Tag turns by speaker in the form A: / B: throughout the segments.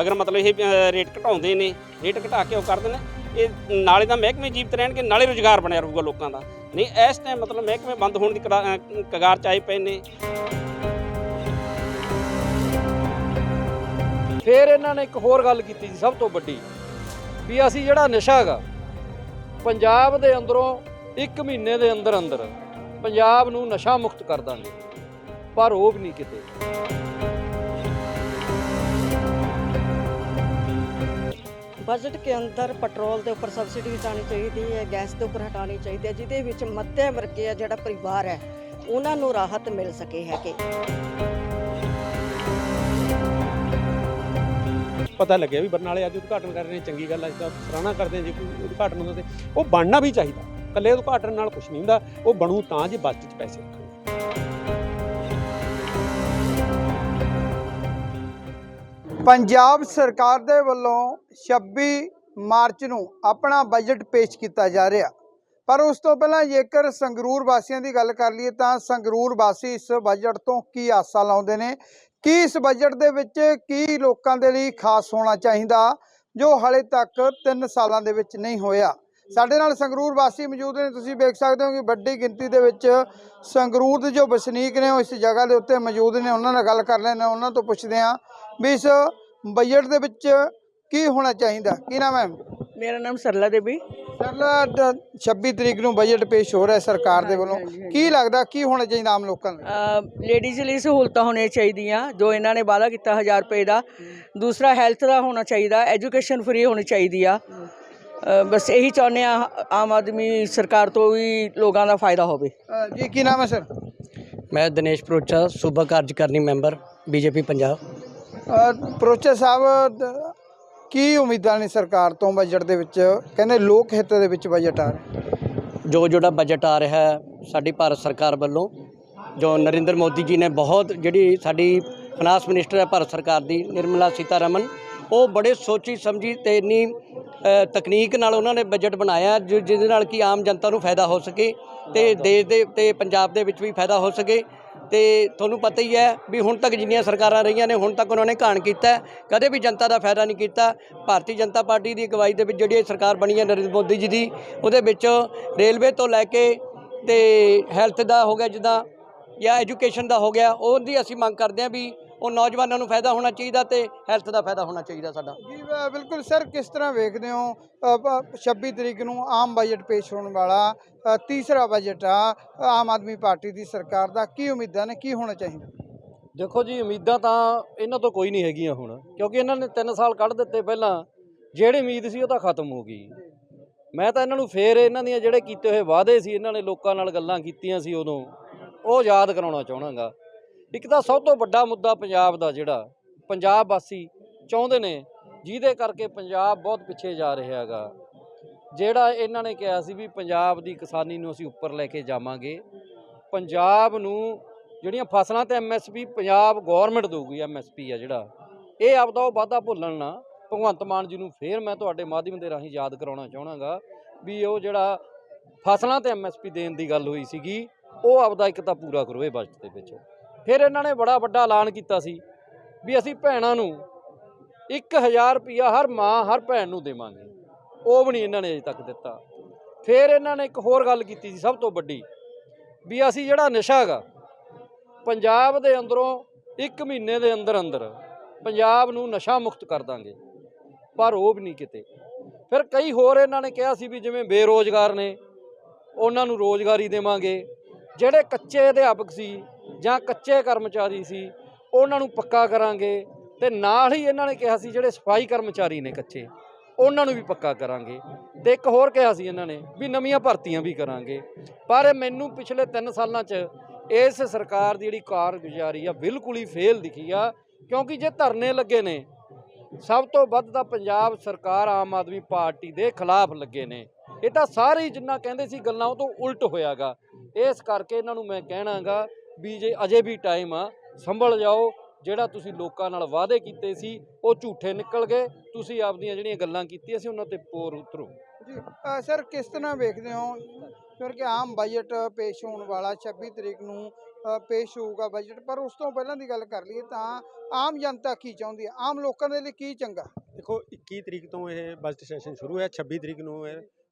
A: ਅਗਰ ਮਤਲਬ ਇਹ ਰੇਟ ਘਟਾਉਂਦੇ ਨੇ, ਰੇਟ ਘਟਾ ਕੇ ਉਹ ਕਰਦੇ ਨੇ, ਇਹ ਨਾਲੇ ਤਾਂ ਮਹਿਕਮੇ ਜੀਵਤ ਰਹਿਣਗੇ, ਨਾਲੇ ਰੁਜ਼ਗਾਰ ਬਣਿਆ ਰਹੂਗਾ ਲੋਕਾਂ ਦਾ। ਨਹੀਂ, ਇਸ ਟਾਈਮ ਮਤਲਬ ਮਹਿਕਮੇ ਬੰਦ ਹੋਣ ਦੀ ਕਰਾ- ਕਗਾਰ ਚ ਆਏ ਪਏ ਨੇ।
B: ਫਿਰ ਇਹਨਾਂ ਨੇ ਇੱਕ ਹੋਰ ਗੱਲ ਕੀਤੀ ਸੀ, ਸਭ ਤੋਂ ਵੱਡੀ, ਵੀ ਅਸੀਂ ਜਿਹੜਾ ਨਸ਼ਾ ਹੈਗਾ ਪੰਜਾਬ ਦੇ ਅੰਦਰੋਂ 1 ਮਹੀਨੇ ਦੇ ਅੰਦਰ ਅੰਦਰ ਪੰਜਾਬ ਨੂੰ ਨਸ਼ਾ ਮੁਕਤ ਕਰ ਦਾਂਗੇ, ਪਰ ਉਹ ਵੀ ਨਹੀਂ ਕਿਤੇ।
C: ਬਜਟ ਕੇ ਅੰਦਰ ਪੈਟਰੋਲ ਦੇ ਉੱਪਰ ਸਬਸਿਡੀ ਹਟਾਉਣੀ ਚਾਹੀਦੀ ਹੈ, ਗੈਸ ਦੇ ਉੱਪਰ ਹਟਾਉਣੀ ਚਾਹੀਦੀ ਹੈ, ਜਿਹਦੇ ਵਿੱਚ ਮੱਧਿਆ ਵਰਗੀ ਹੈ, ਜਿਹੜਾ ਪਰਿਵਾਰ ਹੈ, ਉਹਨਾਂ ਨੂੰ ਰਾਹਤ ਮਿਲ ਸਕੇ ਹੈਗੇ।
D: ਪਤਾ ਲੱਗਿਆ ਵੀ ਬਰਨਾਲੇ ਅੱਜ ਉਦਘਾਟਨ ਕਰ ਰਹੇ ਨੇ, ਚੰਗੀ ਗੱਲ ਹੈ, ਇਸ ਸਰਾਹਣਾ ਕਰਦੇ ਜੇ, ਕੋਈ ਉਦਘਾਟਨ ਹੁੰਦਾ ਤੇ ਉਹ ਬਣਨਾ ਵੀ ਚਾਹੀਦਾ। ਇਕੱਲੇ ਉਦਘਾਟਨ ਨਾਲ ਕੁਝ ਨਹੀਂ ਹੁੰਦਾ, ਉਹ ਬਣੂ ਤਾਂ ਜੇ ਬਜਟ 'ਚ ਪੈਸੇ ਰੱਖਣ।
E: ਪੰਜਾਬ ਸਰਕਾਰ ਦੇ ਵੱਲੋਂ 26 ਮਾਰਚ ਨੂੰ ਆਪਣਾ ਬਜਟ ਪੇਸ਼ ਕੀਤਾ ਜਾ ਰਿਹਾ। ਪਰ ਉਸ ਤੋਂ ਪਹਿਲਾਂ ਜੇਕਰ ਸੰਗਰੂਰ ਵਾਸੀਆਂ ਦੀ ਗੱਲ ਕਰ ਲਈਏ ਤਾਂ ਸੰਗਰੂਰ ਵਾਸੀ ਇਸ ਬਜਟ ਤੋਂ ਕੀ ਆਸਾ ਲਾਉਂਦੇ ਨੇ? ਕੀ ਇਸ ਬਜਟ ਦੇ ਵਿੱਚ ਕੀ ਲੋਕਾਂ ਦੇ ਲਈ ਖਾਸ ਹੋਣਾ ਚਾਹੀਦਾ, ਜੋ ਹਾਲੇ ਤੱਕ 3 ਸਾਲਾਂ ਦੇ ਵਿੱਚ ਨਹੀਂ ਹੋਇਆ? ਸਾਡੇ ਨਾਲ ਸੰਗਰੂਰ ਵਾਸੀ ਮੌਜੂਦ ਨੇ ਤੁਸੀਂ ਵੇਖ ਸਕਦੇ ਹੋ ਕਿ ਵੱਡੀ ਗਿਣਤੀ ਦੇ ਵਿੱਚ ਸੰਗਰੂਰ ਦੇ ਜੋ ਵਸਨੀਕ ਨੇ ਉਹ ਇਸ ਜਗ੍ਹਾ ਦੇ ਉੱਤੇ ਮੌਜੂਦ ਨੇ ਉਹਨਾਂ ਨਾਲ ਗੱਲ ਕਰ ਲੈਣਾ ਉਹਨਾਂ ਤੋਂ ਪੁੱਛਦੇ ਹਾਂ ਵੀ ਇਸ ਬਜਟ ਦੇ ਵਿੱਚ ਕੀ ਹੋਣਾ ਚਾਹੀਦਾ ਕੀ ਨਾਮ ਹੈ?
C: ਮੇਰਾ ਨਾਮ ਸਰਲਾ ਦੇਵੀ।
E: ਸਰ 26 ਤਰੀਕ ਨੂੰ ਬਜਟ ਪੇਸ਼ ਹੋ ਰਿਹਾ ਸਰਕਾਰ ਦੇ ਵੱਲੋਂ। ਕੀ ਲੱਗਦਾ ਕੀ ਹੋਣਾ ਚਾਹੀਦਾ ਆਮ ਲੋਕਾਂ ਲਈ
C: ਲੇਡੀਜ਼ ਲਈ ਸਹੂਲਤਾਂ ਹੋਣੀਆਂ ਚਾਹੀਦੀਆਂ ਜੋ ਇਹਨਾਂ ਨੇ ਵਾਅਦਾ ਕੀਤਾ 1000 ਰੁਪਏ ਦਾ। ਦੂਸਰਾ ਹੈਲਥ ਦਾ ਹੋਣਾ ਚਾਹੀਦਾ ਐਜੂਕੇਸ਼ਨ ਫ੍ਰੀ ਹੋਣੀ ਚਾਹੀਦੀ ਆ। ਬਸ ਇਹੀ ਚਾਹੁੰਦੇ ਆ ਆਮ ਆਦਮੀ ਸਰਕਾਰ ਤੋਂ ਵੀ ਲੋਕਾਂ ਦਾ ਫਾਇਦਾ ਹੋਵੇ।
E: ਅ, ਜੀ ਕੀ ਨਾਮ ਹੈ ਸਰ?
F: ਮੈਂ ਦਿਨੇਸ਼ ਪ੍ਰੋਚਾ ਸੂਬਾ ਕਾਰਜਕਾਰਨੀ ਮੈਂਬਰ ਬੀਜੇਪੀ ਪੰਜਾਬ।
E: ਪ੍ਰੋਚੇ ਸਾਹਿਬ ਦ- ਕੀ ਉਮੀਦਾਂ ਨੇ ਸਰਕਾਰ ਤੋਂ ਬਜਟ ਦੇ ਵਿੱਚ? ਕਹਿੰਦੇ ਲੋਕ ਹਿੱਤ ਦੇ ਵਿੱਚ ਬਜਟ ਆ ਰਿਹਾ।
F: ਜੋ ਜਿਹੜਾ ਬਜਟ ਆ ਰਿਹਾ ਹੈ ਸਾਡੀ ਭਾਰਤ ਸਰਕਾਰ ਵੱਲੋਂ ਜੋ ਨਰਿੰਦਰ ਮੋਦੀ ਜੀ ਨੇ ਬਹੁਤ ਜਿਹੜੀ ਸਾਡੀ ਫਾਈਨਾਂਸ ਮਿਨਿਸਟਰ ਹੈ ਭਾਰਤ ਸਰਕਾਰ ਦੀ ਨਿਰਮਲਾ ਸੀਤਾਰਮਨ ਉਹ ਬੜੇ ਸੋਚੀ ਸਮਝੀ ਤੇ ਇੰਨੀ ਅ, ਤਕਨੀਕ ਨਾਲ ਉਹਨਾਂ ਨੇ ਬਜਟ ਬਣਾਇਆ, ਜੋ, ਜਿਹਦੇ ਨਾਲ ਕਿ ਆਮ ਜਨਤਾ ਨੂੰ ਫਾਇਦਾ ਹੋ ਸਕੇ ਤੇ ਦੇਸ਼ ਦੇ, ਤੇ ਪੰਜਾਬ ਦੇ ਵਿੱਚ ਵੀ ਫਾਇਦਾ ਹੋ ਸਕੇ। ਤੇ ਤੁਹਾਨੂੰ ਪਤਾ ਹੀ ਹੈ ਵੀ ਹੁਣ ਤੱਕ ਜਿੰਨੀਆਂ ਸਰਕਾਰਾਂ ਰਹੀਆਂ ਨੇ, ਹੁਣ ਤੱਕ ਉਹਨਾਂ ਨੇ ਘਾਣ ਕੀਤਾ, ਕਦੇ ਵੀ ਜਨਤਾ ਦਾ ਫਾਇਦਾ ਨਹੀਂ ਕੀਤਾ। ਭਾਰਤੀ ਜਨਤਾ ਪਾਰਟੀ ਦੀ ਅਗਵਾਈ ਦੇ ਵਿੱਚ ਜਿਹੜੀ ਇਹ ਸਰਕਾਰ ਬਣੀ ਹੈ ਨਰਿੰਦਰ ਮੋਦੀ ਜੀ ਦੀ, ਉਹਦੇ ਵਿੱਚ ਰੇਲਵੇ ਤੋਂ ਲੈ ਕੇ ਤੇ ਹੈਲਥ ਦਾ ਹੋ ਗਿਆ, ਜਿੱਦਾਂ ਜਾਂ ਐਜੂਕੇਸ਼ਨ ਦਾ ਹੋ ਗਿਆ, ਉਹਦੀ ਅਸੀਂ ਮੰਗ ਕਰਦੇ ਹਾਂ ਵੀ ਉਹ ਨੌਜਵਾਨਾਂ ਨੂੰ ਫਾਇਦਾ ਹੋਣਾ ਚਾਹੀਦਾ ਤੇ ਹੈਲਥ ਦਾ ਫਾਇਦਾ ਹੋਣਾ ਚਾਹੀਦਾ ਸਾਡਾ।
E: ਜੀ ਬਿਲਕੁਲ ਸਰ ਕਿਸ ਤਰ੍ਹਾਂ ਵੇਖਦੇ ਹੋ? ਅ, ਪ- 26 ਤਰੀਕ ਨੂੰ ਆਮ ਬਜਟ ਪੇਸ਼ ਹੋਣ ਵਾਲਾ ਤੀਸਰਾ ਬਜਟ ਆ ਆਮ ਆਦਮੀ ਪਾਰਟੀ ਦੀ ਸਰਕਾਰ ਦਾ। ਕੀ ਉਮੀਦਾਂ ਨੇ ਕੀ ਹੋਣਾ ਚਾਹੀਦਾ?
B: ਦੇਖੋ ਜੀ ਉਮੀਦਾਂ ਤਾਂ ਇਹਨਾਂ ਤੋਂ ਕੋਈ ਨਹੀਂ ਹੈਗੀਆਂ ਹੁਣ ਕਿਉਂਕਿ ਇਹਨਾਂ ਨੇ 3 ਸਾਲ ਕੱਢ ਦਿੱਤੇ ਪਹਿਲਾਂ। ਜਿਹੜੀ ਉਮੀਦ ਸੀ ਉਹ ਤਾਂ ਖਤਮ ਹੋ ਗਈ। ਮੈਂ ਤਾਂ ਇਹਨਾਂ ਨੂੰ ਫੇਰ ਇਹਨਾਂ ਦੀਆਂ ਜਿਹੜੇ ਕੀਤੇ ਹੋਏ ਵਾਅਦੇ ਸੀ ਇਹਨਾਂ ਨੇ ਲੋਕਾਂ ਨਾਲ ਗੱਲਾਂ ਕੀਤੀਆਂ ਸੀ ਉਦੋਂ ਉਹ ਯਾਦ ਕਰਾਉਣਾ ਚਾਹਣਾਗਾ। ਇੱਕ ਤਾਂ ਸਭ ਤੋਂ ਵੱਡਾ ਮੁੱਦਾ ਪੰਜਾਬ ਦਾ ਜਿਹੜਾ, ਪੰਜਾਬ ਵਾਸੀ ਚਾਹੁੰਦੇ ਨੇ, ਜਿਹਦੇ ਕਰਕੇ ਪੰਜਾਬ ਬਹੁਤ ਪਿੱਛੇ ਜਾ ਰਿਹਾ ਹੈਗਾ। ਜਿਹੜਾ ਇਹਨਾਂ ਨੇ ਕਿਹਾ ਸੀ ਵੀ ਪੰਜਾਬ ਦੀ ਕਿਸਾਨੀ ਨੂੰ ਅਸੀਂ ਉੱਪਰ ਲੈ ਕੇ ਜਾਵਾਂਗੇ। ਪੰਜਾਬ ਨੂੰ ਜਿਹੜੀਆਂ ਫਸਲਾਂ ਤੇ ਐਮਐਸਪੀ ਪੰਜਾਬ ਗਵਰਨਮੈਂਟ ਦੇਊਗੀ ਐਮਐਸਪੀ ਆ ਜਿਹੜਾ, ਇਹ ਆਪਦਾ ਉਹ ਵਾਅਦਾ ਭੁੱਲਣ ਨਾ। ਭਗਵੰਤ ਮਾਨ ਜੀ ਨੂੰ ਫੇਰ ਮੈਂ ਤੁਹਾਡੇ ਮਾਧਿਅਮ ਦੇ ਰਾਹੀਂ ਯਾਦ ਕਰਾਉਣਾ ਚਾਹਣਾਗਾ ਵੀ ਉਹ ਜਿਹੜਾ ਫਸਲਾਂ ਤੇ ਐਮਐਸਪੀ ਦੇਣ ਦੀ ਗੱਲ ਹੋਈ ਸੀਗੀ, ਉਹ ਆਪਦਾ ਇੱਕ ਤਾਂ ਪੂਰਾ ਕਰੋ ਇਹ ਬਜਟ ਦੇ ਵਿੱਚ। ਫਿਰ ਇਹਨਾਂ ਨੇ ਬੜਾ ਵੱਡਾ ਐਲਾਨ ਕੀਤਾ ਸੀ ਵੀ ਅਸੀਂ ਭੈਣਾਂ ਨੂੰ 1000 ਰੁਪਿਆ ਹਰ ਮਾਂ, ਹਰ ਭੈਣ ਨੂੰ ਦੇਵਾਂਗੇ। ਉਹ ਵੀ ਨਹੀਂ ਇਹਨਾਂ ਨੇ ਅਜੇ ਤੱਕ ਦਿੱਤਾ। ਫਿਰ ਇਹਨਾਂ ਨੇ ਇੱਕ ਹੋਰ ਗੱਲ ਕੀਤੀ ਸੀ ਸਭ ਤੋਂ ਵੱਡੀ ਵੀ ਅਸੀਂ ਜਿਹੜਾ ਨਸ਼ਾ ਹੈਗਾ, ਪੰਜਾਬ ਦੇ ਅੰਦਰੋਂ 1 ਮਹੀਨੇ ਦੇ ਅੰਦਰ ਅੰਦਰ ਪੰਜਾਬ ਨੂੰ ਨਸ਼ਾ ਮੁਕਤ ਕਰ ਦਾਂਗੇ, ਪਰ ਉਹ ਵੀ ਨਹੀਂ ਕਿਤੇ। ਫਿਰ ਕਈ ਹੋਰ ਇਹਨਾਂ ਨੇ ਕਿਹਾ ਸੀ ਵੀ ਜਿਵੇਂ ਬੇਰੋਜ਼ਗਾਰ ਨੇ, ਉਹਨਾਂ ਨੂੰ ਰੋਜ਼ਗਾਰੀ ਦੇਵਾਂਗੇ। ਜਿਹੜੇ ਕੱਚੇ ਅਧਿਆਪਕ ਸੀ ਜਾਂ ਕੱਚੇ ਕਰਮਚਾਰੀ ਸੀ, ਉਹਨਾਂ ਨੂੰ ਪੱਕਾ ਕਰਾਂਗੇ ਤੇ ਨਾਲ ਹੀ ਇਹਨਾਂ ਨੇ ਕਿਹਾ ਸੀ ਜਿਹੜੇ ਸਫ਼ਾਈ ਕਰਮਚਾਰੀ ਨੇ ਕੱਚੇ, ਉਹਨਾਂ ਨੂੰ ਵੀ ਪੱਕਾ ਕਰਾਂਗੇ। ਤੇ ਇੱਕ ਹੋਰ ਕਿਹਾ ਸੀ ਇਹਨਾਂ ਨੇ ਵੀ ਨਵੀਆਂ ਭਰਤੀਆਂ ਵੀ ਕਰਾਂਗੇ। ਪਰ ਮੈਨੂੰ ਪਿਛਲੇ 3 ਸਾਲਾਂ 'ਚ ਇਸ ਸਰਕਾਰ ਦੀ ਜਿਹੜੀ ਕਾਰਗੁਜ਼ਾਰੀ ਆ ਬਿਲਕੁਲ ਹੀ ਫੇਲ ਦਿਖੀ ਆ, ਕਿਉਂਕਿ ਜੇ ਧਰਨੇ ਲੱਗੇ ਨੇ, ਸਭ ਤੋਂ ਵੱਧ ਤਾਂ ਪੰਜਾਬ ਸਰਕਾਰ ਆਮ ਆਦਮੀ ਪਾਰਟੀ ਦੇ ਖਿਲਾਫ ਲੱਗੇ ਨੇ। ਇਹ ਤਾਂ ਸਾਰੇ ਜਿੰਨਾ ਕਹਿੰਦੇ ਸੀ ਗੱਲਾਂ ਉਹ ਤੋਂ ਉਲਟ ਹੋਇਆਗਾ। ਇਸ ਕਰਕੇ ਇਹਨਾਂ ਨੂੰ ਮੈਂ ਕਹਿਣਾਗਾ ਵੀ ਜੇ ਅਜੇ ਵੀ ਟਾਈਮ ਆ ਸੰਭਲ ਜਾਓ। ਜਿਹੜਾ ਤੁਸੀਂ ਲੋਕਾਂ ਨਾਲ ਵਾਅਦੇ ਕੀਤੇ ਸੀ ਉਹ ਝੂਠੇ ਨਿਕਲ ਗਏ। ਤੁਸੀਂ ਆਪਦੀਆਂ ਜਿਹੜੀਆਂ ਗੱਲਾਂ ਕੀਤੀਆਂ ਸੀ ਉਹਨਾਂ ਤੇ ਪੋਰ ਉਤਰੋ।
E: ਜੀ ਸਰ ਕਿਸ ਤਰ੍ਹਾਂ ਵੇਖਦੇ ਹੋ? ਕਿਉਂਕਿ ਆਮ ਬਜਟ ਪੇਸ਼ ਹੋਣ ਵਾਲਾ 26 ਤਰੀਕ ਨੂੰ ਪੇਸ਼ ਹੋਊਗਾ ਬਜਟ ਪਰ ਉਸ ਤੋਂ ਪਹਿਲਾਂ ਦੀ ਗੱਲ ਕਰ ਲਈਏ ਤਾਂ ਆਮ ਜਨਤਾ ਕੀ ਚਾਹੁੰਦੀ ਹੈ? ਆਮ ਲੋਕਾਂ ਦੇ ਲਈ ਕੀ ਚੰਗਾ?
D: ਦੇਖੋ 21 ਤਰੀਕ ਤੋਂ ਇਹ ਬਜਟ ਸੈਸ਼ਨ ਸ਼ੁਰੂ ਹੈ 26 ਤਰੀਕ ਨੂੰ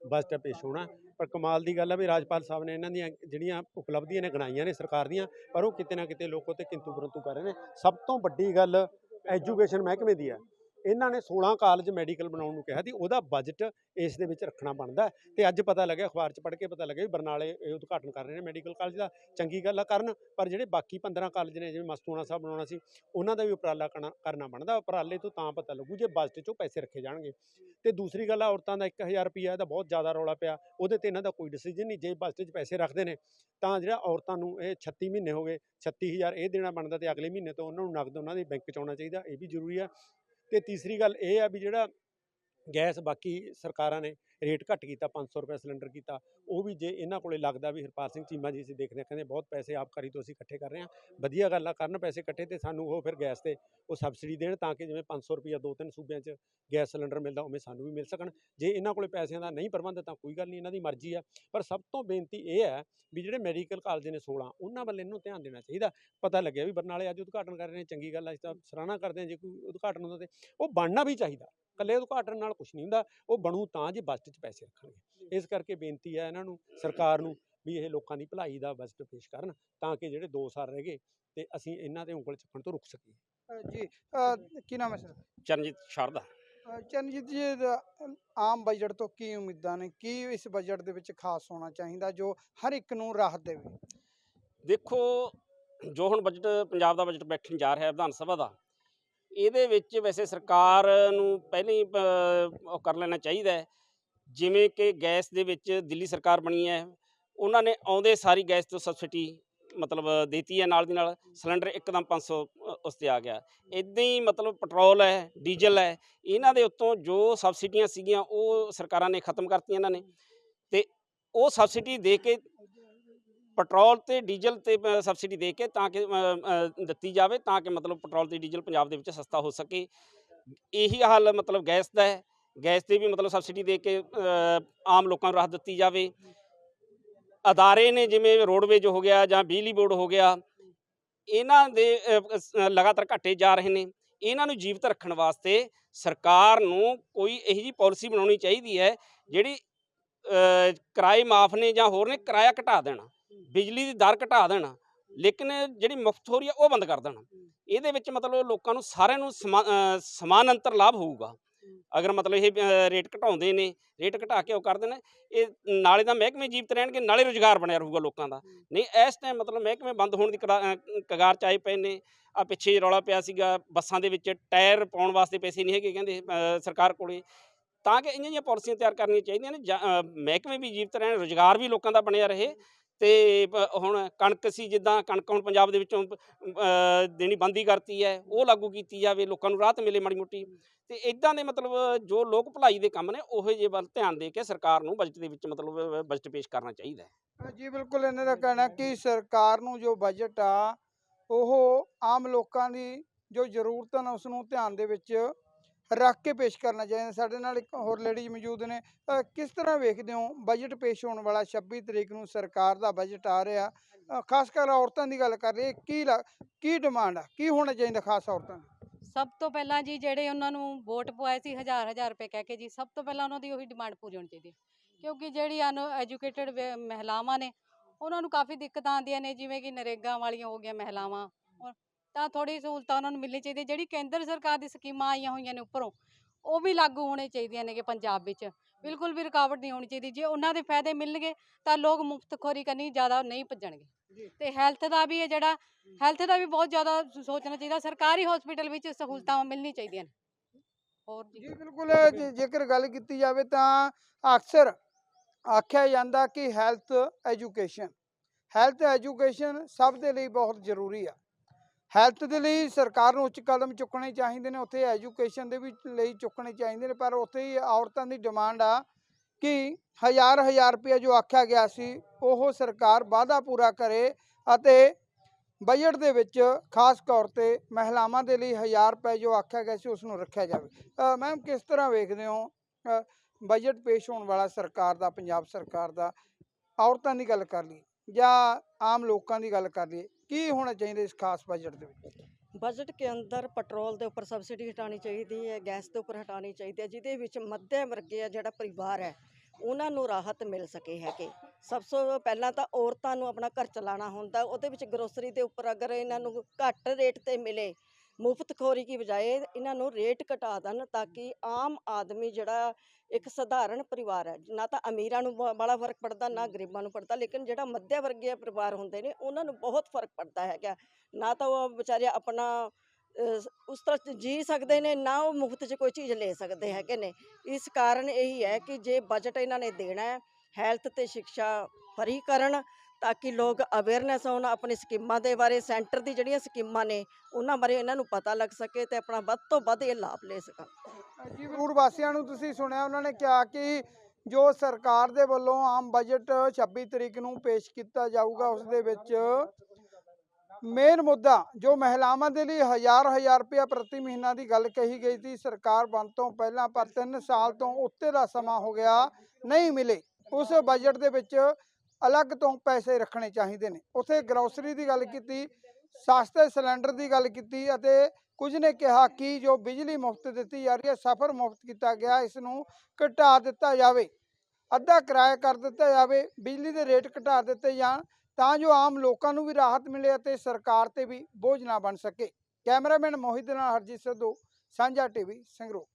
D: ਇਹ ਬਜਟ ਪੇਸ਼ ਹੋਣਾ। ਪਰ ਕਮਾਲ ਦੀ ਗੱਲ ਹੈ ਵੀ ਰਾਜਪਾਲ ਸਾਹਿਬ ਨੇ ਇਹਨਾਂ ਦੀਆਂ ਜਿਹੜੀਆਂ ਉਪਲਬਧੀਆਂ ਨੇ ਗਣਾਈਆਂ ਨੇ ਸਰਕਾਰ ਦੀਆਂ, ਪਰ ਉਹ ਕਿਤੇ ਨਾ ਕਿਤੇ ਲੋਕੋ ਤੇ ਕਿੰਤੂ ਪਰੰਤੂ ਕਰ ਰਹੇ ਨੇ। ਸਭ ਤੋਂ ਵੱਡੀ ਗੱਲ ਐਜੂਕੇਸ਼ਨ ਮਹਿਕਮੇ ਦੀ ਹੈ ਇਹਨਾਂ ਨੇ 16 ਕਾਲਜ ਮੈਡੀਕਲ ਬਣਾਉਣ ਨੂੰ ਕਿਹਾ ਸੀ, ਉਹਦਾ ਬਜਟ ਇਸ ਦੇ ਵਿੱਚ ਰੱਖਣਾ ਬਣਦਾ ਹੈ। ਤੇ ਅੱਜ ਪਤਾ ਲੱਗਿਆ, ਅਖਬਾਰ 'ਚ ਪੜ੍ਹ ਕੇ ਪਤਾ ਲੱਗਿਆ ਵੀ ਬਰਨਾਲੇ ਇਹ ਉਦਘਾਟਨ ਕਰ ਰਹੇ ਨੇ ਮੈਡੀਕਲ ਕਾਲਜ ਦਾ, ਚੰਗੀ ਗੱਲ ਆ ਕਰਨ, ਪਰ ਜਿਹੜੇ ਬਾਕੀ 15 ਕਾਲਜ ਨੇ, ਜਿਵੇਂ ਮਸਤੂਣਾ ਸਾਹਿਬ ਬਣਾਉਣਾ ਸੀ, ਉਹਨਾਂ ਦਾ ਵੀ ਉਪਰਾਲਾ ਕਰਨਾ ਕਰਨਾ ਬਣਦਾ, ਉਪਰਾਲੇ ਤੋਂ ਤਾਂ ਪਤਾ ਲੱਗੂ ਜੇ ਬਜਟ 'ਚੋਂ ਪੈਸੇ ਰੱਖੇ ਜਾਣਗੇ ਤੇ ਦੂਸਰੀ ਗੱਲ ਆ, ਔਰਤਾਂ ਦਾ 1000 ਰੁਪਈਆ ਇਹਦਾ ਬਹੁਤ ਜ਼ਿਆਦਾ ਰੌਲਾ ਪਿਆ, ਉਹਦੇ ਤੇ ਇਹਨਾਂ ਦਾ ਕੋਈ ਡਿਸੀਜਨ ਨਹੀਂ, ਜੇ ਬਜਟ 'ਚ ਪੈਸੇ ਰੱਖਦੇ ਨੇ, ਤਾਂ ਜਿਹੜਾ ਔਰਤਾਂ ਨੂੰ ਇਹ 36 ਮਹੀਨੇ ਹੋ ਗਏ 36000 ਇਹ ਦੇਣਾ ਬਣਦਾ ਤੇ ਅਗਲੇ ਮਹੀਨੇ ਤੋਂ ਉਹਨਾਂ ਨੂੰ ਨਗਦ ਉਹਨਾਂ ਦੇ ਬੈਂਕ 'ਚ ਆਉਣਾ ਚਾਹੀਦਾ, ਇਹ ਵੀ ਜ਼ਰੂਰੀ ਆ ਤੇ ਤੀਸਰੀ ਗੱਲ ਇਹ ਆ ਵੀ ਜਿਹੜਾ ਗੈਸ ਬਾਕੀ ਸਰਕਾਰਾਂ ਨੇ ਰੇਟ ਘੱਟ ਕੀਤਾ 500 ਰੁਪਏ ਸਿਲੰਡਰ ਕੀਤਾ। ਉਹ ਵੀ ਜੇ ਇਹਨਾਂ ਕੋਲੇ ਲੱਗਦਾ ਵੀ ਹਰਪਾਲ ਸਿੰਘ ਚੀਮਾ ਜੀ ਅਸੀਂ ਦੇਖਦੇ ਹਾਂ ਕਹਿੰਦੇ ਬਹੁਤ ਪੈਸੇ ਆਬਕਾਰੀ ਤੋਂ ਅਸੀਂ ਇਕੱਠੇ ਕਰ ਰਹੇ ਹਾਂ। ਵਧੀਆ ਗੱਲ ਆ ਕਰਨ ਪੈਸੇ ਇਕੱਠੇ ਤੇ ਸਾਨੂੰ ਉਹ ਫਿਰ ਗੈਸ ਤੇ ਉਹ ਸਬਸਿਡੀ ਦੇਣ ਤਾਂ ਕਿ ਜਿਵੇਂ 500 ਰੁਪਈਆ ਦੋ ਤਿੰਨ ਸੂਬਿਆਂ 'ਚ ਗੈਸ ਸਿਲੰਡਰ ਮਿਲਦਾ ਉਵੇਂ ਸਾਨੂੰ ਵੀ ਮਿਲ ਸਕਣ। ਜੇ ਇਹਨਾਂ ਕੋਲੇ ਪੈਸਿਆਂ ਦਾ ਨਹੀਂ ਪ੍ਰਬੰਧ ਤਾਂ ਕੋਈ ਗੱਲ ਨਹੀਂ ਇਹਨਾਂ ਦੀ ਮਰਜ਼ੀ ਆ। ਪਰ ਸਭ ਤੋਂ ਬੇਨਤੀ ਇਹ ਹੈ ਵੀ ਜਿਹੜੇ ਮੈਡੀਕਲ ਕਾਲਜ ਨੇ 16 ਉਹਨਾਂ ਵੱਲ ਇਹਨੂੰ ਧਿਆਨ ਦੇਣਾ ਚਾਹੀਦਾ। ਪਤਾ ਲੱਗਿਆ ਵੀ ਬਰਨਾਲੇ ਅੱਜ ਉਦਘਾਟਨ ਕਰ ਰਹੇ ਨੇ ਚੰਗੀ ਗੱਲ ਆ, ਅਸੀਂ ਤਾਂ ਸਰਾਹਨਾ ਕਰਦੇ ਹਾਂ ਜੇ ਕੋਈ ਉਦਘਾਟਨ ਹੁੰਦਾ ਤੇ। ਉਹ ਬਣਨਾ ਵੀ ਚਾਹੀਦਾ। ਕੱਲੇ ਉਦਘਾਟਨ ਨਾਲ ਕੁਝ ਨਹੀਂ ਹੁੰਦਾ ਉਹ ਬਣੂ ਤਾਂ ਜੇ ਬਜਟ 'ਚ ਪੈਸੇ ਰੱਖਣਗੇ। ਇਸ ਕਰਕੇ ਬੇਨਤੀ ਹੈ ਇਹਨਾਂ ਨੂੰ ਸਰਕਾਰ ਨੂੰ ਵੀ ਇਹ ਲੋਕਾਂ ਦੀ ਭਲਾਈ ਦਾ ਬਜਟ ਪੇਸ਼ ਕਰਨ ਤਾਂ ਕਿ ਜਿਹੜੇ 2 ਸਾਲ ਰਹਿ ਗਏ ਤੇ ਅਸੀਂ ਇਹਨਾਂ ਤੇ ਉਂਗਲ ਚੱਕਣ ਤੋਂ ਰੁਕ ਸਕੀਏ।
E: ਜੀ ਕੀ ਨਾਮ ਹੈ ਸਰ?
A: ਚਰਨਜੀਤ ਸ਼ਾਰਦਾ।
E: ਚਰਨਜੀਤ ਜੀ ਆਮ ਬਜਟ ਤੋਂ ਕੀ ਉਮੀਦਾਂ ਨੇ? ਕੀ ਇਸ ਬਜਟ ਦੇ ਵਿੱਚ ਖਾਸ ਹੋਣਾ ਚਾਹੀਦਾ ਜੋ ਹਰ ਇੱਕ ਨੂੰ ਰਾਹਤ ਦੇਵੇ?
A: ਦੇਖੋ ਜੋ ਹੁਣ ਬਜਟ ਪੰਜਾਬ ਦਾ ਬਜਟ ਬੈਠਣ ਜਾ ਰਿਹਾ ਹੈ ਵਿਧਾਨ ਸਭਾ ਦਾ ਇਹਦੇ ਵਿੱਚ ਵੈਸੇ ਸਰਕਾਰ ਨੂੰ ਪਹਿਲਾਂ ਹੀ ਉਹ ਕਰ ਲੈਣਾ ਚਾਹੀਦਾ ਹੈ। ਜਿਵੇਂ ਕਿ ਗੈਸ ਦੇ ਵਿੱਚ ਦਿੱਲੀ ਸਰਕਾਰ ਬਣੀ ਹੈ ਉਹਨਾਂ ਨੇ ਆਉਂਦੇ ਸਾਰੀ ਗੈਸ ਤੋਂ ਸਬਸਿਡੀ ਮਤਲਬ ਦੇਤੀ ਹੈ ਨਾਲ ਦੀ ਨਾਲ ਸਿਲੰਡਰ ਇੱਕਦਮ 500 ਅ, ਉਸ ਤੇ ਆ ਗਿਆ। ਇਦਾਂ ਹੀ ਮਤਲਬ ਪੈਟਰੋਲ ਹੈ ਡੀਜ਼ਲ ਹੈ ਇਹਨਾਂ ਦੇ ਉੱਤੋਂ ਜੋ ਸਬਸਿਡੀਆਂ ਸੀਗੀਆਂ ਉਹ ਸਰਕਾਰਾਂ ਨੇ ਖਤਮ ਕਰਤੀਆਂ ਇਹਨਾਂ ਨੇ। ਤੇ ਉਹ ਸਬਸਿਡੀ ਦੇ ਕੇ ਪੈਟਰੋਲ ਤੇ ਡੀਜ਼ਲ ਤੇ ਸਬਸਿਡੀ ਦੇ ਕੇ ਤਾਂ ਕਿ ਦਿੱਤੀ ਜਾਵੇ ਤਾਂ ਕਿ ਮਤਲਬ ਪੈਟਰੋਲ ਤੇ ਡੀਜ਼ਲ ਪੰਜਾਬ ਦੇ ਵਿੱਚ ਸਸਤਾ ਹੋ ਸਕੇ। ਇਹੀ ਹਾਲ ਮਤਲਬ ਗੈਸ ਦਾ ਹੈ। ਗੈਸ ਤੇ ਵੀ ਮਤਲਬ ਸਬਸਿਡੀ ਦੇ ਕੇ ਆਮ ਲੋਕਾਂ ਨੂੰ ਰਾਹਤ ਦਿੱਤੀ ਜਾਵੇ। ਅਦਾਰੇ ਨੇ ਜਿਵੇਂ ਰੋਡਵੇਜ ਹੋ ਗਿਆ ਜਾਂ ਬਿਜਲੀ ਬੋਰਡ ਹੋ ਗਿਆ, ਇਹਨਾਂ ਦੇ ਲਗਾਤਾਰ ਘਟੇ ਜਾ ਰਹੇ ਨੇ। ਇਹਨਾਂ ਨੂੰ ਜੀਵਤ ਰੱਖਣ ਵਾਸਤੇ ਸਰਕਾਰ ਨੂੰ ਕੋਈ ਇਹੋ ਜਿਹੀ ਪਾਲਿਸੀ ਬਣਾਉਣੀ ਚਾਹੀਦੀ ਹੈ ਜਿਹੜੀ ਕਿਰਾਏ ਮਾਫ ਨੇ ਜਾਂ ਹੋਰ ਨੇ ਕਿਰਾਇਆ ਘਟਾ ਦੇਣਾ। ਬਿਜਲੀ ਦੀ ਦਰ ਘਟਾ ਦੇਣਾ ਲੇਕਿਨ ਜਿਹੜੀ ਮੁਫਤ ਹੋ ਰਹੀ ਹੈ ਉਹ ਬੰਦ ਕਰ ਦੇਣਾ। ਇਹਦੇ ਵਿੱਚ ਮਤਲਬ ਲੋਕਾਂ ਨੂੰ ਸਾਰਿਆਂ ਨੂੰ ਸਮਾਨ ਅੰਤਰ ਲਾਭ ਹੋਊਗਾ। ਅਗਰ ਮਤਲਬ ਇਹ ਰੇਟ ਘਟਾਉਂਦੇ ਨੇ ਰੇਟ ਘਟਾ ਕੇ ਉਹ ਕਰਦੇ ਨੇ ਇਹ ਨਾਲੇ ਤਾਂ ਮਹਿਕਮੇ ਜੀਵਤ ਰਹਿਣਗੇ ਨਾਲੇ ਰੁਜ਼ਗਾਰ ਬਣਿਆ ਰਹੂਗਾ ਲੋਕਾਂ ਦਾ। ਨਹੀਂ ਇਸ ਟਾਈਮ ਮਤਲਬ ਮਹਿਕਮੇ ਬੰਦ ਹੋਣ ਦੀ ਕਰਾ- ਕਗਾਰ ਚ ਆਏ ਪਏ ਨੇ। ਆ ਪਿੱਛੇ ਰੌਲਾ ਪਿਆ ਸੀਗਾ ਬੱਸਾਂ ਦੇ ਵਿੱਚ ਟਾਇਰ ਪਾਉਣ ਵਾਸਤੇ ਪੈਸੇ ਨਹੀਂ ਹੈਗੇ ਕਹਿੰਦੇ ਸਰਕਾਰ ਕੋਲੇ। ਤਾਂ ਕਿ ਇੰਨੀਆਂ ਪਾਲਿਸੀਆਂ ਤਿਆਰ ਕਰਨੀਆਂ ਚਾਹੀਦੀਆਂ ਨੇ। ਮਹਿਕਮੇ ਵੀ ਜੀਵਤ ਰਹਿਣ ਰੁਜ਼ਗਾਰ ਵੀ ਲੋਕਾਂ ਦਾ ਬਣਿਆ ਰਹੇ। ਤੇ ਪ- ਹੁਣ ਕਣਕ ਸੀ, ਜਿੱਦਾਂ ਕਣਕ ਹੁਣ ਪੰਜਾਬ ਦੇ ਵਿੱਚੋਂ ਦੇਣੀ ਬੰਦੀ ਕਰਤੀ ਹੈ, ਉਹ ਲਾਗੂ ਕੀਤੀ ਜਾਵੇ, ਲੋਕਾਂ ਨੂੰ ਰਾਹਤ ਮਿਲੇ ਮਾੜੀ ਮੋਟੀ, ਤੇ ਇਦਾਂ ਦੇ ਮਤਲਬ ਜੋ ਲੋਕ ਭਲਾਈ ਦੇ ਕੰਮ ਨੇ, ਉਹੋ ਜਿਹੇ ਵੱਲ ਧਿਆਨ ਦੇ ਕੇ ਸਰਕਾਰ ਨੂੰ ਬਜਟ ਦੇ ਵਿੱਚ ਮਤਲਬ ਬਜਟ ਪੇਸ਼ ਕਰਨਾ ਚਾਹੀਦਾ ਹੈ।
E: ਜੀ ਬਿਲਕੁਲ ਇਹਨਾਂ ਦਾ ਕਹਿਣਾ ਕਿ ਸਰਕਾਰ ਨੂੰ ਜੋ ਬਜਟ ਆ, ਉਹ ਆਮ ਲੋਕਾਂ ਦੀ ਜੋ ਜ਼ਰੂਰਤਾਂ ਨੇ ਉਸ ਨੂੰ ਧਿਆਨ ਦੇ ਵਿੱਚ ਰੱਖ ਕੇ ਪੇਸ਼ ਕਰਨਾ ਚਾਹੀਦਾ। ਸਾਡੇ ਨਾਲ ਇੱਕ ਹੋਰ ਲੇਡੀਜ਼ ਮੌਜੂਦ ਨੇ। ਕਿਸ ਤਰ੍ਹਾਂ ਵੇਖਦੇ ਹੋ? ਬਜਟ ਪੇਸ਼ ਹੋਣ ਵਾਲਾ 26 ਤਰੀਕ ਨੂੰ ਸਰਕਾਰ ਦਾ ਬਜਟ ਆ ਰਿਹਾ। ਖਾਸ ਕਰ ਔਰਤਾਂ ਦੀ ਗੱਲ ਕਰ ਰਹੀ ਕੀ ਲਾ- ਕੀ ਡਿਮਾਂਡ ਆ? ਕੀ ਹੋਣਾ ਚਾਹੀਦਾ ਖਾਸ ਔਰਤਾਂ ਦੀ
G: ਸਭ ਤੋਂ ਪਹਿਲਾਂ ਜੀ ਜਿਹੜੇ ਉਹਨਾਂ ਨੂੰ ਵੋਟ ਪਵਾਏ ਸੀ, ਹਜ਼ਾਰ ਹਜ਼ਾਰ ਰੁਪਏ ਕਹਿ ਕੇ ਜੀ, ਸਭ ਤੋਂ ਪਹਿਲਾਂ ਉਹਨਾਂ ਦੀ ਉਹੀ ਡਿਮਾਂਡ ਪੂਰੀ ਹੋਣੀ ਚਾਹੀਦੀ ਕਿਉਂਕਿ ਜਿਹੜੀ ਅਨ ਐਜੂਕੇਟਡ ਮਹਿਲਾਵਾਂ ਨੇ, ਉਹਨਾਂ ਨੂੰ ਕਾਫੀ ਦਿੱਕਤਾਂ ਆਉਂਦੀਆਂ ਨੇ, ਜਿਵੇਂ ਕਿ ਨਰੇਗਾ ਵਾਲੀਆਂ ਹੋ ਗਈਆਂ ਮਹਿਲਾਵਾਂ। ਤਾਂ ਥੋੜੀ ਸਹੂਲਤਾਂ ਉਹਨਾਂ ਨੂੰ ਮਿਲਣੀ ਚਾਹੀਦੀ ਹੈ। ਜਿਹੜੀ ਕੇਂਦਰ ਸਰਕਾਰ ਦੀ ਸਕੀਮਾਂ ਆਈਆਂ ਹੋਈਆਂ ਨੇ ਉੱਪਰੋਂ ਉਹ ਵੀ ਲਾਗੂ ਹੋਣੇ ਚਾਹੀਦੀਆਂ ਨੇ ਕਿ ਪੰਜਾਬ ਵਿੱਚ। ਬਿਲਕੁਲ ਵੀ ਰੁਕਾਵਟ ਨਹੀਂ ਹੋਣੀ ਚਾਹੀਦੀ ਜੇ ਉਹਨਾਂ ਦੇ ਫਾਇਦੇ ਮਿਲਣਗੇ ਤਾਂ ਲੋਕ ਮੁਫਤਖੋਰੀ ਕਰਨੀ ਜ਼ਿਆਦਾ ਨਹੀਂ ਭੱਜਣਗੇ। ਤੇ ਹੈਲਥ ਦਾ ਵੀ ਹੈ ਜਿਹੜਾ ਹੈਲਥ ਦਾ ਵੀ ਬਹੁਤ ਜ਼ਿਆਦਾ ਸੋਚਣਾ ਚਾਹੀਦਾ ਸਰਕਾਰੀ ਹਸਪੀਟਲ ਵਿੱਚ ਸਹੂਲਤਾਂ ਮਿਲਣੀ ਚਾਹੀਦੀਆਂ ਨੇ। ਹੋਰ ਜੀ।
E: ਬਿਲਕੁਲ ਜੇਕਰ ਗੱਲ ਕੀਤੀ ਜਾਵੇ ਤਾਂ ਅਕਸਰ ਆਖਿਆ ਜਾਂਦਾ ਕਿ ਹੈਲਥ ਐਜੂਕੇਸ਼ਨ ਹੈਲਥ ਐਜੂਕੇਸ਼ਨ ਸਭ ਦੇ ਲਈ ਬਹੁਤ ਜ਼ਰੂਰੀ ਆ। ਹੈਲਥ ਦੇ ਲਈ ਸਰਕਾਰ ਨੂੰ ਉੱਚ ਕਦਮ ਚੁੱਕਣੇ ਚਾਹੀਦੇ ਨੇ, ਉੱਥੇ ਐਜੂਕੇਸ਼ਨ ਦੇ ਵੀ ਲਈ ਚੁੱਕਣੇ ਚਾਹੀਦੇ ਨੇ, ਪਰ ਉੱਥੇ ਹੀ ਔਰਤਾਂ ਦੀ ਡਿਮਾਂਡ ਆ ਕਿ ਹਜ਼ਾਰ ਹਜ਼ਾਰ ਰੁਪਏ ਜੋ ਆਖਿਆ ਗਿਆ ਸੀ, ਉਹ ਸਰਕਾਰ ਵਾਅਦਾ ਪੂਰਾ ਕਰੇ ਅਤੇ ਬਜਟ ਦੇ ਵਿੱਚ ਖਾਸ ਤੌਰ ਤੇ ਮਹਿਲਾਵਾਂ ਦੇ ਲਈ 1000 ਰੁਪਏ ਜੋ ਆਖਿਆ ਗਿਆ ਸੀ ਉਸ ਨੂੰ ਰੱਖਿਆ ਜਾਵੇ। ਮੈਮ ਕਿਸ ਤਰ੍ਹਾਂ ਵੇਖਦੇ ਹੋ? ਬਜਟ ਪੇਸ਼ ਹੋਣ ਵਾਲਾ ਸਰਕਾਰ ਦਾ, ਪੰਜਾਬ ਸਰਕਾਰ ਦਾ, ਔਰਤਾਂ ਦੀ ਗੱਲ ਕਰ ਲਈ ਜਾਂ ਆਮ ਲੋਕਾਂ ਦੀ ਗੱਲ ਕਰ ਲਈਏ? ਕੀ ਹੋਣਾ ਚਾਹੀਦਾ ਇਸ ਖਾਸ ਬਜਟ ਦੇ ਵਿੱਚ?
H: ਬਜਟ ਕੇ ਅੰਦਰ ਪੈਟਰੋਲ ਦੇ ਉੱਪਰ ਸਬਸਿਡੀ ਹਟਾਣੀ ਚਾਹੀਦੀ ਹੈ ਗੈਸ ਦੇ ਉੱਪਰ ਹਟਾਣੀ ਚਾਹੀਦੀ ਹੈ, ਜਿਹਦੇ ਵਿੱਚ ਮੱਧਮ ਵਰਗੇ ਜਿਹੜਾ ਪਰਿਵਾਰ ਹੈ, ਉਹਨਾਂ ਨੂੰ ਰਾਹਤ ਮਿਲ ਸਕੇ ਹੈਗੇ। ਸਭ ਤੋਂ ਪਹਿਲਾਂ ਤਾਂ ਔਰਤਾਂ ਨੂੰ ਆਪਣਾ ਘਰ ਚਲਾਉਣਾ ਹੁੰਦਾ, ਉਹਦੇ ਵਿੱਚ ਗਰੋਸਰੀ ਦੇ ਉੱਪਰ ਅਗਰ ਇਹਨਾਂ ਨੂੰ ਘੱਟ ਰੇਟ ਤੇ ਮਿਲੇ ਮੁਫਤ ਖੋਰੀ ਕੀ ਬਜਾਏ ਇਹਨਾਂ ਨੂੰ ਰੇਟ ਘਟਾ ਦੇਣ ਤਾਂ ਕਿ ਆਮ ਆਦਮੀ ਜਿਹੜਾ ਇੱਕ ਸਧਾਰਨ ਪਰਿਵਾਰ ਹੈ ਨਾ ਤਾਂ ਅਮੀਰਾਂ ਨੂੰ ਬੜਾ ਫ਼ਰਕ ਪੜਦਾ ਨਾ ਗਰੀਬਾਂ ਨੂੰ ਪੜਦਾ ਲੇਕਿਨ ਜਿਹੜਾ ਮੱਧਿਆ ਵਰਗੀय ਪਰਿਵਾਰ ਹੁੰਦੇ ਨੇ ਉਹਨਾਂ ਨੂੰ ਬਹੁਤ ਫ਼ਰਕ ਪੜਦਾ ਹੈਗਾ। ਨਾ ਤਾਂ ਉਹ ਵਿਚਾਰੇ ਆਪਣਾ ਉਸ ਤਰ੍ਹਾਂ ਜੀ ਸਕਦੇ ਨੇ ਨਾ ਉਹ ਮੁਫਤ 'ਚ ਕੋਈ ਚੀਜ਼ ਲੈ ਸਕਦੇ ਹੈਗੇ ਨੇ। ਇਸ ਕਾਰਨ ਇਹੀ ਹੈ ਕਿ ਜੇ ਬਜਟ ਇਹਨਾਂ ਨੇ ਦੇਣਾ ਹੈ ਹੈਲਥ ਤੇ ਸਿੱਖਿਆ ਫਰੀ ਕਰਨ ਤਾਂ ਕਿ ਲੋਕ ਅਵੇਅਰਨੈਸ ਹੋਣ, ਆਪਣੀ ਸਕੀਮਾਂ ਦੇ ਬਾਰੇ, ਸੈਂਟਰ ਦੀ ਜਿਹੜੀਆਂ ਸਕੀਮਾਂ ਨੇ, ਉਹਨਾਂ ਬਾਰੇ ਇਹਨਾਂ ਨੂੰ ਪਤਾ ਲੱਗ ਸਕੇ ਤੇ ਆਪਣਾ ਵੱਧ ਤੋਂ ਵੱਧ ਇਹ ਲਾਭ ਲੈ ਸਕਣ।
E: ਜੀ ਵਾਸੀਆਂ ਨੂੰ ਤੁਸੀਂ ਸੁਣਿਆ, ਉਹਨਾਂ ਨੇ ਕਿਹਾ ਕਿ ਜੋ ਸਰਕਾਰ ਦੇ ਵੱਲੋਂ ਆਮ ਬਜਟ 26 ਤਰੀਕ ਨੂੰ ਪੇਸ਼ ਕੀਤਾ ਜਾਊਗਾ, ਉਸ ਦੇ ਵਿੱਚ ਮੇਨ ਮੁੱਦਾ, ਜੋ ਮਹਿਲਾਵਾਂ ਦੇ ਲਈ ਹਜ਼ਾਰ ਹਜ਼ਾਰ ਰੁਪਇਆ ਪ੍ਰਤੀ ਮਹੀਨਾ ਦੀ ਗੱਲ ਕਹੀ ਗਈ ਸੀ, ਸਰਕਾਰ ਬਣ ਤੋਂ ਪਹਿਲਾਂ ਪਰ 3 ਸਾਲ ਤੋਂ ਉੱਤੇ ਦਾ ਸਮਾਂ ਹੋ ਗਿਆ, ਨਹੀਂ ਮਿਲੇ। ਉਸ ਬਜਟ ਦੇ ਵਿੱਚ ਅਲੱਗ ਤੋਂ ਪੈਸੇ ਰੱਖਣੇ ਚਾਹੀਦੇ ਨੇ। ਉਥੇ ਗਰੋਸਰੀ ਦੀ ਗੱਲ ਕੀਤੀ, ਸਸਤੇ ਸਿਲੰਡਰ ਦੀ ਗੱਲ ਕੀਤੀ ਅਤੇ ਕੁਝ ਨੇ ਕਿਹਾ ਕਿ ਜੋ ਬਿਜਲੀ ਮੁਫਤ ਦਿੱਤੀ ਜਾ ਰਹੀ ਹੈ, ਸਫ਼ਰ ਮੁਫਤ ਕੀਤਾ ਗਿਆ ਇਸ ਨੂੰ ਘਟਾ ਦਿੱਤਾ ਜਾਵੇ। ਅੱਧਾ ਕਿਰਾਇਆ ਕਰ ਦਿੱਤਾ ਜਾਵੇ, ਬਿਜਲੀ ਦੇ ਰੇਟ ਘਟਾ ਦਿੱਤੇ ਜਾਣ ਤਾਂ ਜੋ ਆਮ ਲੋਕਾਂ ਨੂੰ ਵੀ ਰਾਹਤ ਮਿਲੇ ਅਤੇ ਸਰਕਾਰ ਤੇ ਵੀ ਬੋਝ ਨਾ ਬਣ ਸਕੇ। ਕੈਮਰਾਮੈਨ ਮੋਹਿਤ ਦੇ ਨਾਲ ਹਰਜੀਤ ਸਿੱਧੂ, ਸਾਂਝਾ ਟੀਵੀ, ਸੰਗਰੂਰ।